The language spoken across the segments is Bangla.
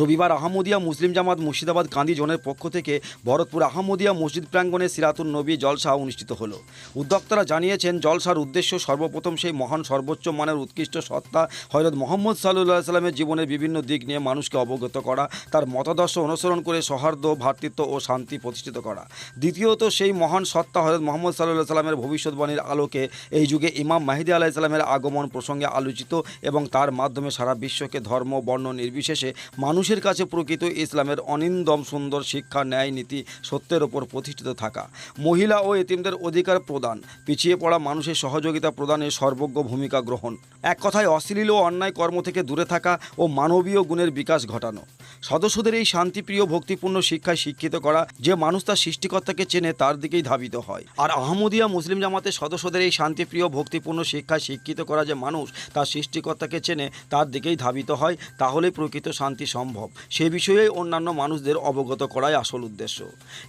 রবিবার আহমদিয়া মুসলিম জামাত মুর্শিদাবাদ কান্দি জোনের পক্ষ থেকে ভরতপুর আহমদিয়া মসজিদ প্রাঙ্গণে সিরাতুন নবী জলসা অনুষ্ঠিত হল। উদ্যোক্তারা জানিয়েছেন, জলসার উদ্দেশ্য সর্বপ্রথম সেই মহান সর্বোচ্চ মানের উৎকৃষ্ট সত্তা হজরত মোহাম্মদ সাল্লাহ সাল্লামের জীবনের বিভিন্ন দিক নিয়ে মানুষকে অবগত করা, তার মতাদর্শ অনুসরণ করে সৌহার্দ্য ভ্রাতৃত্ব ও শান্তি প্রতিষ্ঠিত করা। দ্বিতীয়ত, সেই মহান সত্তা হজরত মোহাম্মদ সাল্লাহ সাল্লামের ভবিষ্যৎবাণীর আলোকে এই যুগে ইমাম মাহিদি আলাহ সাল্লামের আগমন প্রসঙ্গে আলোচিত এবং তার মাধ্যমে সারা বিশ্বকে ধর্ম, বর্ণ নির্বিশেষে মানুষের কাছে প্রকৃত ইসলামের অনিন্দম সুন্দর শিক্ষা, ন্যায় নীতি সত্যের ওপর প্রতিষ্ঠিত থাকা। মহিলা ও এতিমদের অধিকার প্রদান, পিছিয়ে পড়া মানুষের সহযোগিতা প্রদানে সর্বজ্ঞ ভূমিকা গ্রহণ। এক কথায় অশ্লীল ও অন্যায় কর্ম থেকে দূরে থাকা ও মানবীয় গুণের বিকাশ ঘটানো। সদস্যদের এই শান্তিপ্রিয়, ভক্তিপূর্ণ শিক্ষায় শিক্ষিত করা যে মানুষ তার সৃষ্টিকর্তাকে চেনে তার দিকেই ধাবিত হয়। আর আহমদিয়া মুসলিম জামাতের সদস্যদের এই শান্তিপ্রিয়, ভক্তিপূর্ণ শিক্ষায় শিক্ষিত করা যে মানুষ তার সৃষ্টিকর্তাকে চেনে তার দিকেই ধাবিত হয়, তাহলেই প্রকৃত শান্তি সম্ভব। সে বিষয়ে অন্যান্য মানুষদের অবগত করাই আসল উদ্দেশ্য।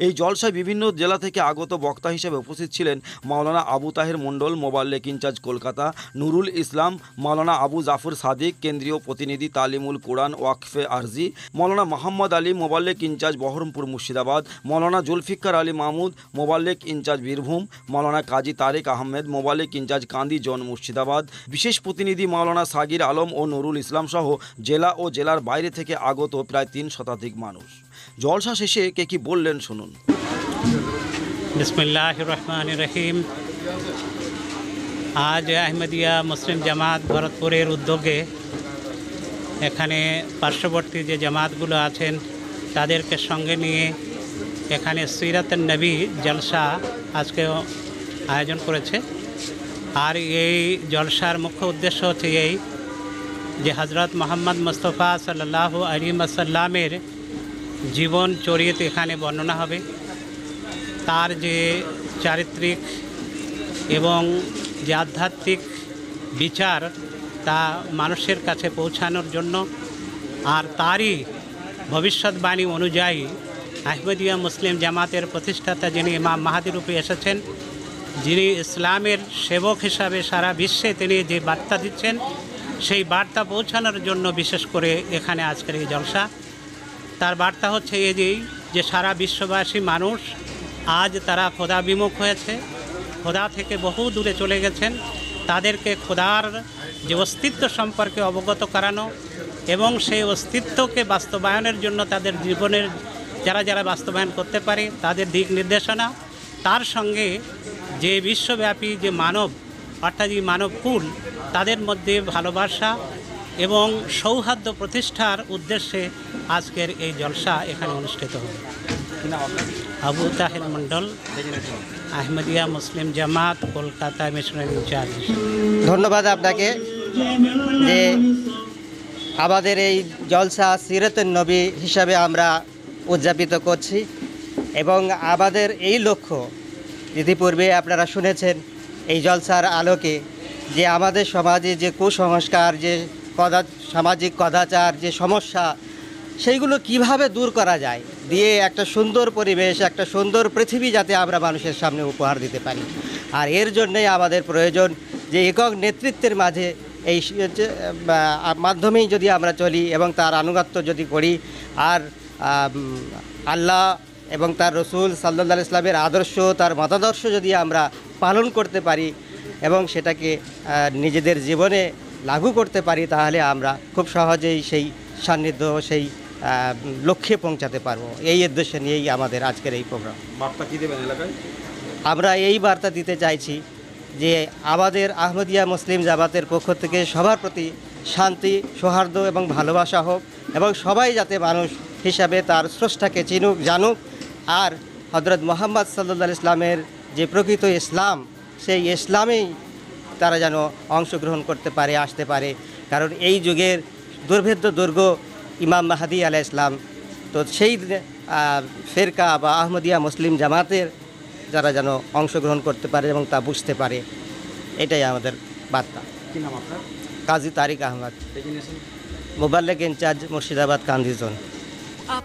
এই জলসায় বিভিন্ন জেলা থেকে আগত বক্তা হিসেবে উপস্থিত ছিলেন মাওলানা আবু তাহের মণ্ডল মোবাল্লেক ইনচার্জ কলকাতা, নুরুল ইসলাম, মাওলানা আবু জাফর সাদিক, কেন্দ্রীয় প্রতিনিধি তালিমুল কোরআন, ওয়াকফে আরজি মৌলানা মোহাম্মদ আলী মোবাল্লেক ইনচার্জ বহরমপুর মুর্শিদাবাদ মৌলানা জুলফিকার আলী মাহমুদ মোবাল্লেক ইনচার্জ বীরভূম মৌলানা কাজী তারেক আহমেদ মোবাল্লেক ইনচার্জ কান্দি জন মুর্শিদাবাদ, বিশেষ প্রতিনিধি মাওলানা সাগির আলম ও নুরুল ইসলাম সহ জেলা ও জেলার বাইরে থেকে আগত প্রায় তিন শতাধিক মানুষ। জলসা শেষে কে কি বললেন শুনুন। রহিম আজ আহমদিয়া মুসলিম জামাত ভরতপুরের উদ্যোগে এখানে পার্শ্ববর্তী যে জামাতগুলো আছেন, তাদেরকে সঙ্গে নিয়ে এখানে সিরাতের নবী জলসা আজকে আয়োজন করেছে। আর এই জলসার মুখ্য উদ্দেশ্য হচ্ছে এই যে হজরত মোহাম্মদ মুস্তফা সাল্লাহ আলিম আসাল্লামের জীবন চরিত এখানে বর্ণনা হবে। তার যে চারিত্রিক এবং যে আধ্যাত্মিক বিচার তা মানুষের কাছে পৌঁছানোর জন্য আর তারই ভবিষ্যৎবাণী অনুযায়ী আহমদিয়া মুসলিম জামাতের প্রতিষ্ঠাতা যিনি ইমাম মাহাদি রূপে এসেছেন, যিনি ইসলামের সেবক হিসাবে সারা বিশ্বে তিনি যে বার্তা দিচ্ছেন সেই বার্তা পৌঁছানোর জন্য বিশেষ করে এখানে আজকের এই জলসা। তার বার্তা হচ্ছে এই যে সারা বিশ্ববাসী মানুষ আজ তারা খোদা বিমুখ হয়েছে, খোদা থেকে বহু দূরে চলে গেছেন। তাদেরকে খোদার যে অস্তিত্ব সম্পর্কে অবগত করানো এবং সেই অস্তিত্বকে বাস্তবায়নের জন্য তাদের জীবনের, যারা যারা বাস্তবায়ন করতে পারে, তাদের দিক নির্দেশনা। তার সঙ্গে যে বিশ্বব্যাপী যে মানব অর্থাৎ এই মানবকুল তাদের মধ্যে ভালোবাসা এবং সৌহার্দ্য প্রতিষ্ঠার উদ্দেশ্যে আজকের এই জলসা এখানে অনুষ্ঠিত হবে। আবু তাহের মণ্ডল আহমদিয়া মুসলিম জামাত কলকাতা মিশনারি ইনচার্জ ধন্যবাদ আপনাকে যে আমাদের এই জলসা সিরতের নবী হিসাবে আমরা উদযাপিত করছি এবং আমাদের এই লক্ষ্য ইতিপূর্বে আপনারা শুনেছেন এই জলসার আলোকে যে আমাদের সমাজে যে কুসংস্কার, যে কদা সামাজিক কদাচার যে সমস্যা, সেইগুলো কীভাবে দূর করা যায়? দিয়ে একটা সুন্দর পরিবেশ, একটা সুন্দর পৃথিবী যাতে আমরা মানুষের সামনে উপহার দিতে পারি। আর এর জন্যই আমাদের প্রয়োজন যে একক নেতৃত্বের মাঝে এই মাধ্যমেই যদি আমরা চলি এবং তার আনুগত্য যদি করি, আর আল্লাহ এবং তার রসুল সাল্লাহ ইসলামের আদর্শ, তার মতাদর্শ যদি আমরা পালন করতে পারি এবং সেটাকে নিজেদের জীবনে লাগু করতে পারি তাহলে আমরা খুব সহজেই সেই সান্নিধ্য সেই লক্ষ্যে পৌঁছাতে পারব। এই উদ্দেশ্য নিয়েই আমাদের আজকের এই প্রোগ্রাম। বার্তা কি দেবেন এলাকায়? আমরা এই বার্তা দিতে চাইছি যে আমাদের আহমদিয়া মুসলিম জামাতের পক্ষ থেকে সবার প্রতি শান্তি সৌহার্দ্য এবং ভালোবাসা হোক এবং সবাই যাতে মানুষ হিসাবে তার স্রষ্টাকে চিনুক জানুক। আর হজরত মোহাম্মদ সাল্লা ইসলামের যে প্রকৃত ইসলাম সেই ইসলামেই তারা যেন অংশগ্রহণ করতে পারে আসতে পারে। কারণ এই যুগের দুর্ভেদ্য দুর্গ ইমাম মাহাদি আলাহ ইসলাম তো সেই ফেরকা বা আহমদিয়া মুসলিম জামাতের যারা যেন অংশগ্রহণ করতে পারে এবং তা বুঝতে পারে এটাই আমাদের বার্তা। কি নাম আপনার? কাজী তারিক আহমদ। মোবাল্লেক ইনচার্জ মুর্শিদাবাদ কান্দি জোন আপনি